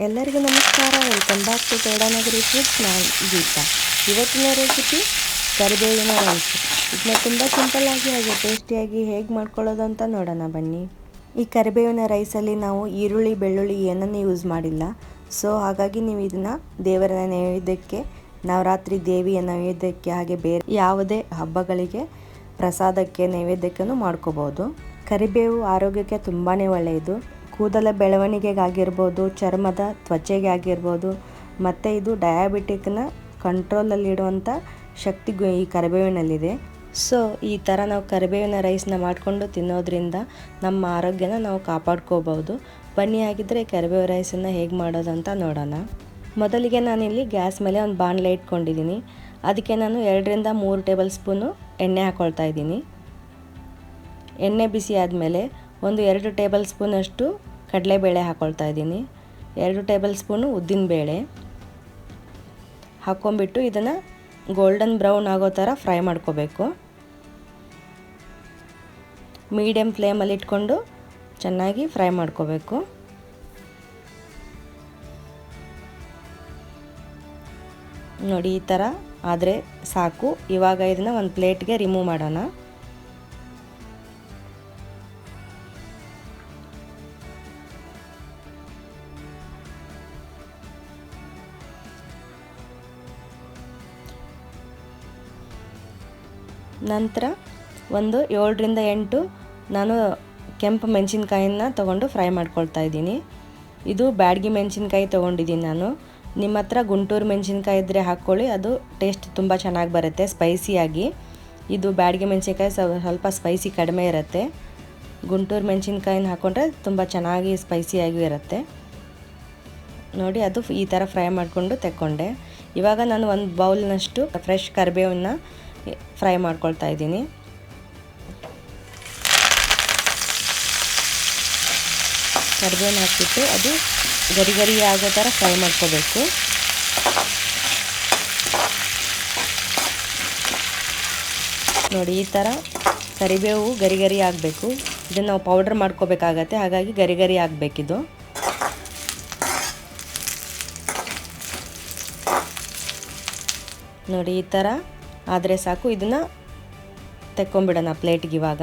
ಎಲ್ಲರಿಗೂ ನಮಸ್ಕಾರ. Welcome back to Thodanagari Foods ನಾನು ಗೀತಾ. ಇವತ್ತಿನ ರೆಸಿಪಿ ಕರಿಬೇವಿನ ರೈಸ್ ಇದನ್ನ ತುಂಬ ಸಿಂಪಲ್ಲಾಗಿ ಹಾಗೆ ಟೇಸ್ಟಿಯಾಗಿ ಹೇಗೆ ಮಾಡ್ಕೊಳ್ಳೋದು ಅಂತ ನೋಡೋಣ ಬನ್ನಿ. ಈ ಕರಿಬೇವಿನ ರೈಸಲ್ಲಿ ನಾವು ಈರುಳ್ಳಿ, ಬೆಳ್ಳುಳ್ಳಿ ಏನನ್ನು ಯೂಸ್ ಮಾಡಿಲ್ಲ. ಸೊ ಹಾಗಾಗಿ ನೀವು ಇದನ್ನು ದೇವರ ನೈವೇದ್ಯಕ್ಕೆ, ನವರಾತ್ರಿ ದೇವಿಯ ನೈವೇದ್ಯಕ್ಕೆ ಹಾಗೆ ಬೇರೆ ಯಾವುದೇ ಹಬ್ಬಗಳಿಗೆ, ಪ್ರಸಾದಕ್ಕೆ ನೈವೇದ್ಯಕ್ಕೂ ಮಾಡ್ಕೋಬೋದು. ಕರಿಬೇವು ಆರೋಗ್ಯಕ್ಕೆ ತುಂಬಾ ಒಳ್ಳೆಯದು. ಕೂದಲ ಬೆಳವಣಿಗೆಗಾಗಿರ್ಬೋದು, ಚರ್ಮದ ತ್ವಚೆಗೆ ಆಗಿರ್ಬೋದು ಮತ್ತು ಇದು ಡಯಾಬಿಟಿಕ್ನ ಕಂಟ್ರೋಲಲ್ಲಿಡುವಂಥ ಶಕ್ತಿ ಈ ಕರಿಬೇವಿನಲ್ಲಿದೆ. ಸೊ ಈ ಥರ ನಾವು ಕರಿಬೇವಿನ ರೈಸ್ನ ಮಾಡಿಕೊಂಡು ತಿನ್ನೋದ್ರಿಂದ ನಮ್ಮ ಆರೋಗ್ಯನ ನಾವು ಕಾಪಾಡ್ಕೋಬೋದು ಬನ್ನಿ ಆಗಿದ್ದರೆ ಕರಿಬೇವು ರೈಸನ್ನು ಹೇಗೆ ಮಾಡೋದು ಅಂತ ನೋಡೋಣ. ಮೊದಲಿಗೆ ನಾನಿಲ್ಲಿ ಗ್ಯಾಸ್ ಮೇಲೆ ಒಂದು ಬಾಣಲೆ ಇಟ್ಕೊಂಡಿದ್ದೀನಿ. ಅದಕ್ಕೆ ನಾನು ಎರಡರಿಂದ ಮೂರು ಟೇಬಲ್ ಸ್ಪೂನು ಎಣ್ಣೆ ಹಾಕ್ಕೊಳ್ತಾ ಇದ್ದೀನಿ. ಎಣ್ಣೆ ಬಿಸಿ ಆದಮೇಲೆ ಒಂದು ಎರಡು ಟೇಬಲ್ ಸ್ಪೂನಷ್ಟು ಕಡಲೆಬೇಳೆ ಹಾಕ್ಕೊಳ್ತಾ ಇದ್ದೀನಿ. ಎರಡು ಟೇಬಲ್ ಸ್ಪೂನು ಉದ್ದಿನಬೇಳೆ ಹಾಕ್ಕೊಂಬಿಟ್ಟು ಇದನ್ನು ಗೋಲ್ಡನ್ ಬ್ರೌನ್ ಆಗೋ ಥರ ಫ್ರೈ ಮಾಡ್ಕೋಬೇಕು. ಮೀಡಿಯಮ್ ಫ್ಲೇಮಲ್ಲಿ ಇಟ್ಕೊಂಡು ಚೆನ್ನಾಗಿ ಫ್ರೈ ಮಾಡ್ಕೋಬೇಕು. ನೋಡಿ ಈ ಥರ ಆದರೆ ಸಾಕು. ಇವಾಗ ಇದನ್ನು ಒಂದು ಪ್ಲೇಟ್ಗೆ ರಿಮೂವ್ ಮಾಡೋಣ. ನಂತರ ಒಂದು ಏಳರಿಂದ ಎಂಟು ನಾನು ಕೆಂಪು ಮೆಣಸಿನ್ಕಾಯಿನ ತೊಗೊಂಡು ಫ್ರೈ ಮಾಡ್ಕೊಳ್ತಾ ಇದ್ದೀನಿ. ಇದು ಬ್ಯಾಡಗಿ ಮೆಣಸಿನ್ಕಾಯಿ ತೊಗೊಂಡಿದ್ದೀನಿ ನಾನು. ನಿಮ್ಮ ಹತ್ರ ಗುಂಟೂರು ಮೆಣಸಿನ್ಕಾಯಿ ಇದ್ದರೆ ಹಾಕ್ಕೊಳ್ಳಿ, ಅದು ಟೇಸ್ಟ್ ತುಂಬ ಚೆನ್ನಾಗಿ ಬರುತ್ತೆ, ಸ್ಪೈಸಿಯಾಗಿ. ಇದು ಬ್ಯಾಡಗಿ ಮೆಣಸಿನ್ಕಾಯಿ ಸ್ವಲ್ಪ ಸ್ಪೈಸಿ ಕಡಿಮೆ ಇರುತ್ತೆ. ಗುಂಟೂರು ಮೆಣಸಿನ್ಕಾಯಿನ ಹಾಕ್ಕೊಂಡ್ರೆ ತುಂಬ ಚೆನ್ನಾಗಿ ಸ್ಪೈಸಿಯಾಗಿ ಇರುತ್ತೆ. ನೋಡಿ, ಅದು ಈ ಥರ ಫ್ರೈ ಮಾಡಿಕೊಂಡು ತೆಕ್ಕೊಂಡೆ. ಇವಾಗ ನಾನು ಒಂದು ಬೌಲ್ನಷ್ಟು ಫ್ರೆಶ್ ಕರಿಬೇವನ್ನ ಫ್ರೈ ಮಾಡ್ಕೊಳ್ತಾ ಇದ್ದೀನಿ. ಕರಿಬೇವು ಹಾಕಿಬಿಟ್ಟು ಅದು ಗರಿ ಗರಿ ಆಗೋ ಥರ ಫ್ರೈ ಮಾಡ್ಕೋಬೇಕು. ನೋಡಿ, ಈ ಥರ ಕರಿಬೇವು ಗರಿ ಗರಿ ಆಗಬೇಕು. ಇದನ್ನು ನಾವು ಪೌಡ್ರ್ ಮಾಡ್ಕೋಬೇಕಾಗತ್ತೆ, ಹಾಗಾಗಿ ಗರಿ ಗರಿ ಆಗಬೇಕಿದು. ನೋಡಿ, ಈ ಥರ ಆದರೆ ಸಾಕು, ಇದನ್ನು ತೆಕ್ಕೊಂಬಿಡೋಣ ಪ್ಲೇಟ್ಗೆ ಇವಾಗ.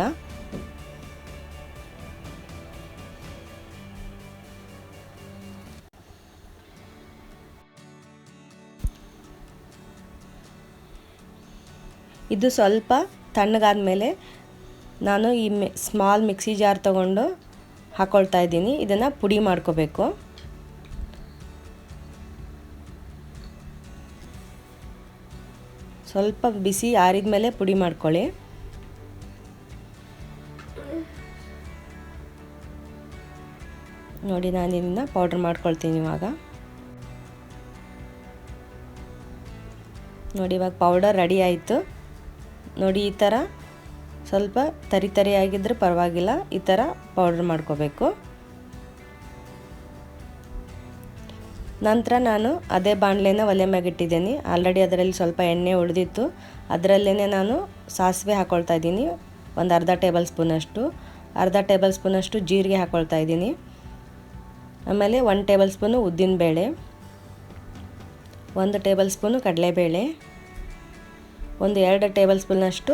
ಇದು ಸ್ವಲ್ಪ ತಣ್ಣಗಾದ ಮೇಲೆ ನಾನು ಈ ಮಿ ಸ್ಮಾಲ್ ಮಿಕ್ಸಿ ಜಾರ್ ತಗೊಂಡು ಹಾಕ್ಕೊಳ್ತಾ ಇದ್ದೀನಿ. ಇದನ್ನು ಪುಡಿ ಮಾಡ್ಕೋಬೇಕು. ಸ್ವಲ್ಪ ಬಿಸಿ ಆರಿದ ಮೇಲೆ ಪುಡಿ ಮಾಡ್ಕೊಳ್ಳಿ. ನೋಡಿ, ನಾನು ಇದನ್ನ ಪೌಡ್ರ್ ಮಾಡ್ಕೊಳ್ತೀನಿ ಇವಾಗ. ನೋಡಿ, ಇವಾಗ ಪೌಡರ್ ರೆಡಿ ಆಯಿತು. ನೋಡಿ, ಈ ಥರ ಸ್ವಲ್ಪ ತರಿ ತರಿ ಆಗಿದ್ದರೆ ಪರವಾಗಿಲ್ಲ, ಈ ಥರ ಪೌಡ್ರ್ ಮಾಡ್ಕೋಬೇಕು. ನಂತರ ನಾನು ಅದೇ ಬಾಣಲೆನ ಒಲೆ ಮ್ಯಾಗಿಟ್ಟಿದ್ದೀನಿ ಆಲ್ರೆಡಿ ಅದರಲ್ಲಿ ಸ್ವಲ್ಪ ಎಣ್ಣೆ ಉಳಿದಿತ್ತು. ಅದರಲ್ಲೇ ನಾನು ಸಾಸಿವೆ ಹಾಕ್ಕೊಳ್ತಾ ಇದ್ದೀನಿ. ಒಂದು ಅರ್ಧ ಟೇಬಲ್ ಸ್ಪೂನಷ್ಟು ಅರ್ಧ ಟೇಬಲ್ ಸ್ಪೂನಷ್ಟು ಜೀರಿಗೆ ಹಾಕ್ಕೊಳ್ತಾ ಇದ್ದೀನಿ. ಆಮೇಲೆ ಒಂದು ಟೇಬಲ್ ಸ್ಪೂನು ಉದ್ದಿನಬೇಳೆ. ಒಂದು ಟೇಬಲ್ ಸ್ಪೂನು ಕಡಲೆಬೇಳೆ. ಒಂದು ಎರಡು ಟೇಬಲ್ ಸ್ಪೂನಷ್ಟು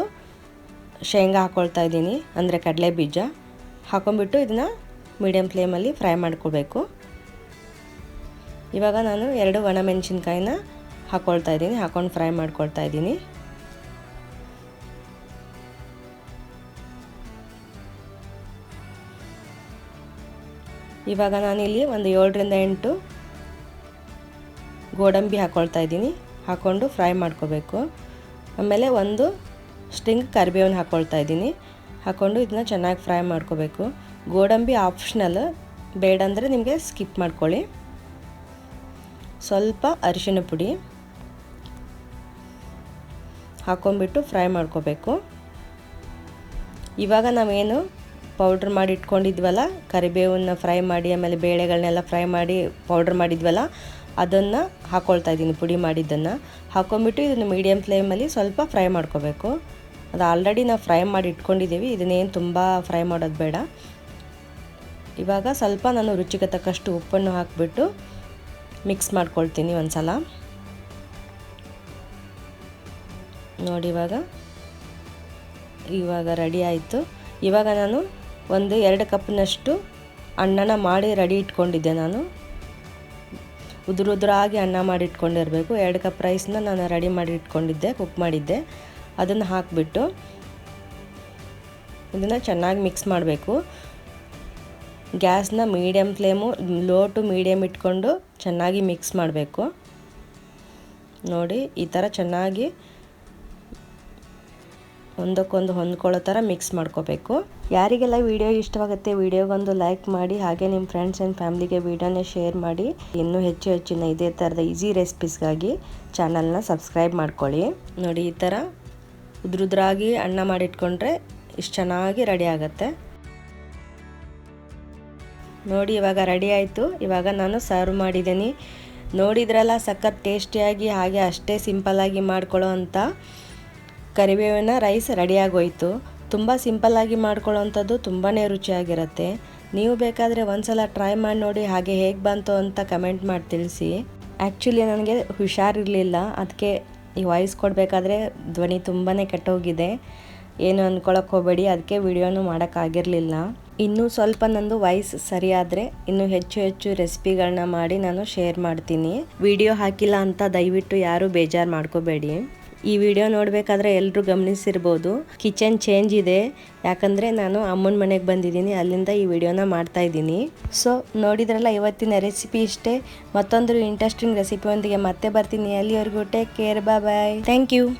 ಶೇಂಗಾ ಹಾಕ್ಕೊಳ್ತಾ ಇದ್ದೀನಿ. ಅಂದರೆ ಕಡಲೆ ಬೀಜ. ಹಾಕೊಂಡ್ಬಿಟ್ಟು ಇದನ್ನ ಮೀಡಿಯಮ್ ಫ್ಲೇಮಲ್ಲಿ ಫ್ರೈ ಮಾಡ್ಕೋಬೇಕು. ಇವಾಗ ನಾನು ಎರಡು ಒಣಮೆಣಸಿನ್ಕಾಯಿನ ಹಾಕ್ಕೊಳ್ತಾ ಇದ್ದೀನಿ, ಹಾಕ್ಕೊಂಡು ಫ್ರೈ ಮಾಡ್ಕೊಳ್ತಾ ಇದ್ದೀನಿ. ಇವಾಗ ನಾನಿಲ್ಲಿ ಒಂದು ಏಳರಿಂದ ಎಂಟು ಗೋಡಂಬಿ ಹಾಕ್ಕೊಳ್ತಾ ಇದ್ದೀನಿ, ಹಾಕ್ಕೊಂಡು ಫ್ರೈ ಮಾಡ್ಕೋಬೇಕು. ಆಮೇಲೆ ಒಂದು ಸ್ಟಿಂಗ್ ಕರಿಬೇವನ್ನು ಹಾಕ್ಕೊಳ್ತಾ ಇದ್ದೀನಿ, ಹಾಕ್ಕೊಂಡು ಇದನ್ನ ಚೆನ್ನಾಗಿ ಫ್ರೈ ಮಾಡ್ಕೋಬೇಕು. ಗೋಡಂಬಿ ಆಪ್ಷನಲ್, ಬೇಡ ಅಂದರೆ ನಿಮಗೆ ಸ್ಕಿಪ್ ಮಾಡ್ಕೊಳ್ಳಿ. ಸ್ವಲ್ಪ ಅರಿಶಿನ ಪುಡಿ ಹಾಕೊಂಡ್ಬಿಟ್ಟು ಫ್ರೈ ಮಾಡ್ಕೋಬೇಕು. ಇವಾಗ ನಾವೇನು ಪೌಡ್ರ್ ಮಾಡಿ ಇಟ್ಕೊಂಡಿದ್ವಲ್ಲ, ಕರಿಬೇವನ್ನ ಫ್ರೈ ಮಾಡಿ, ಆಮೇಲೆ ಬೇಳೆಗಳನ್ನೆಲ್ಲ ಫ್ರೈ ಮಾಡಿ ಪೌಡ್ರ್ ಮಾಡಿದ್ವಲ್ಲ, ಅದನ್ನು ಹಾಕ್ಕೊಳ್ತಾ ಇದ್ದೀನಿ, ಪುಡಿ ಮಾಡಿದ್ದನ್ನು. ಹಾಕೊಂಡ್ಬಿಟ್ಟು ಇದನ್ನು ಮೀಡಿಯಮ್ ಫ್ಲೇಮಲ್ಲಿ ಸ್ವಲ್ಪ ಫ್ರೈ ಮಾಡ್ಕೋಬೇಕು. ಅದು ಆಲ್ರೆಡಿ ನಾವು ಫ್ರೈ ಮಾಡಿ ಇಟ್ಕೊಂಡಿದ್ದೀವಿ, ಇದನ್ನೇನು ತುಂಬ ಫ್ರೈ ಮಾಡೋದು ಬೇಡ. ಇವಾಗ ಸ್ವಲ್ಪ ನಾನು ರುಚಿಗೆ ತಕ್ಕಷ್ಟು ಉಪ್ಪನ್ನು ಹಾಕಿಬಿಟ್ಟು ಮಿಕ್ಸ್ ಮಾಡ್ಕೊಳ್ತೀನಿ ಒಂದು ಸಲ ನೋಡಿ ಇವಾಗ. ಇವಾಗ ರೆಡಿ ಆಯಿತು. ಇವಾಗ ನಾನು ಒಂದು ಎರಡು ಕಪ್ನಷ್ಟು ಅನ್ನನ ಮಾಡಿ ರೆಡಿ ಇಟ್ಕೊಂಡಿದ್ದೆ ನಾನು. ಉದುರು ಉದುರಾಗಿ ಅನ್ನ ಮಾಡಿ ಇಟ್ಕೊಂಡಿರಬೇಕು. ಎರಡು ಕಪ್ ರೈಸ್ನ ನಾನು ರೆಡಿ ಮಾಡಿ ಇಟ್ಕೊಂಡಿದ್ದೆ, ಕುಕ್ ಮಾಡಿದ್ದೆ. ಅದನ್ನು ಹಾಕಿಬಿಟ್ಟು ಇದನ್ನು ಚೆನ್ನಾಗಿ ಮಿಕ್ಸ್ ಮಾಡಬೇಕು. ಗ್ಯಾಸ್ನ medium flame, low to medium ಇಟ್ಕೊಂಡು ಚೆನ್ನಾಗಿ ಮಿಕ್ಸ್ ಮಾಡಬೇಕು. ನೋಡಿ, ಈ ಥರ ಚೆನ್ನಾಗಿ ಒಂದಕ್ಕೊಂದು ಹೊಂದ್ಕೊಳ್ಳೋ ಥರ ಮಿಕ್ಸ್ ಮಾಡ್ಕೋಬೇಕು. ಯಾರಿಗೆಲ್ಲ ವಿಡಿಯೋ ಇಷ್ಟವಾಗುತ್ತೆ, ವಿಡಿಯೋಗೊಂದು ಲೈಕ್ ಮಾಡಿ, ಹಾಗೆ ನಿಮ್ಮ ಫ್ರೆಂಡ್ಸ್ ಆ್ಯಂಡ್ ಫ್ಯಾಮ್ಲಿಗೆ ವಿಡಿಯೋನ ಶೇರ್ ಮಾಡಿ, ಇನ್ನೂ ಹೆಚ್ಚು ಹೆಚ್ಚಿನ ಇದೇ ಥರದ ಈಸಿ ರೆಸಿಪೀಸ್ಗಾಗಿ ಚಾನಲ್ನ ಸಬ್ಸ್ಕ್ರೈಬ್ ಮಾಡ್ಕೊಳ್ಳಿ. ನೋಡಿ, ಈ ಥರ ಉದ್ರುದ್ರಾಗಿ ಅನ್ನ ಮಾಡಿಟ್ಕೊಂಡ್ರೆ ಇಷ್ಟು ಚೆನ್ನಾಗಿ ರೆಡಿ ಆಗುತ್ತೆ. ನೋಡಿ, ಇವಾಗ ರೆಡಿ ಆಯಿತು. ಇವಾಗ ನಾನು ಸರ್ವ್ ಮಾಡಿದ್ದೀನಿ. ನೋಡಿದ್ರಲ್ಲ, ಸಖತ್ ಟೇಸ್ಟಿಯಾಗಿ ಹಾಗೆ ಅಷ್ಟೇ ಸಿಂಪಲ್ಲಾಗಿ ಮಾಡ್ಕೊಳ್ಳೋ ಅಂಥ ಕರಿಬೇವಿನ ರೈಸ್ ರೆಡಿಯಾಗೋಯ್ತು ತುಂಬ ಸಿಂಪಲ್ಲಾಗಿ ಮಾಡ್ಕೊಳ್ಳೋವಂಥದ್ದು ತುಂಬಾ ರುಚಿಯಾಗಿರುತ್ತೆ. ನೀವು ಬೇಕಾದರೆ ಒಂದ್ಸಲ ಟ್ರೈ ಮಾಡಿ ನೋಡಿ, ಹಾಗೆ ಹೇಗೆ ಬಂತು ಅಂತ ಕಮೆಂಟ್ ಮಾಡಿ ತಿಳಿಸಿ. ಆ್ಯಕ್ಚುಲಿ ನನಗೆ ಹುಷಾರಿರಲಿಲ್ಲ. ಅದಕ್ಕೆ ಈ ವಾಯ್ಸ್ ಕೊಡಬೇಕಾದ್ರೆ ಧ್ವನಿ ತುಂಬಾ ಕೆಟ್ಟೋಗಿದೆ. ಏನು ಅಂದ್ಕೊಳಕ್ಕೆ ಹೋಗಬೇಡಿ. ಅದಕ್ಕೆ ವಿಡಿಯೋನು ಮಾಡೋಕ್ಕಾಗಿರಲಿಲ್ಲ ಇನ್ನೂ ಸ್ವಲ್ಪ ನಂದು ವಾಯ್ಸ್ ಸರಿಯಾದರೆ ಇನ್ನೂ ಹೆಚ್ಚು ಹೆಚ್ಚು ರೆಸಿಪಿಗಳನ್ನ ಮಾಡಿ ನಾನು ಶೇರ್ ಮಾಡ್ತೀನಿ. ವಿಡಿಯೋ ಹಾಕಿಲ್ಲ ಅಂತ ದಯವಿಟ್ಟು ಯಾರೂ ಬೇಜಾರು ಮಾಡ್ಕೋಬೇಡಿ. ಈ ವಿಡಿಯೋ ನೋಡಬೇಕಾದ್ರೆ ಎಲ್ಲರೂ ಗಮನಿಸಿರ್ಬೋದು. ಕಿಚನ್ ಚೇಂಜ್ ಇದೆ. ಯಾಕಂದರೆ ನಾನು ಅಮ್ಮನ ಮನೆಗೆ ಬಂದಿದ್ದೀನಿ, ಅಲ್ಲಿಂದ ಈ ವಿಡಿಯೋನ ಮಾಡ್ತಾ ಇದ್ದೀನಿ. ಸೊ, ನೋಡಿದ್ರಲ್ಲ ಇವತ್ತಿನ ರೆಸಿಪಿ ಇಷ್ಟೇ. ಮತ್ತೊಂದು ಇಂಟ್ರೆಸ್ಟಿಂಗ್ ರೆಸಿಪಿಯೊಂದಿಗೆ ಮತ್ತೆ ಬರ್ತೀನಿ. ಅಲ್ಲಿವರೆಗೂ take care bye. Thank you.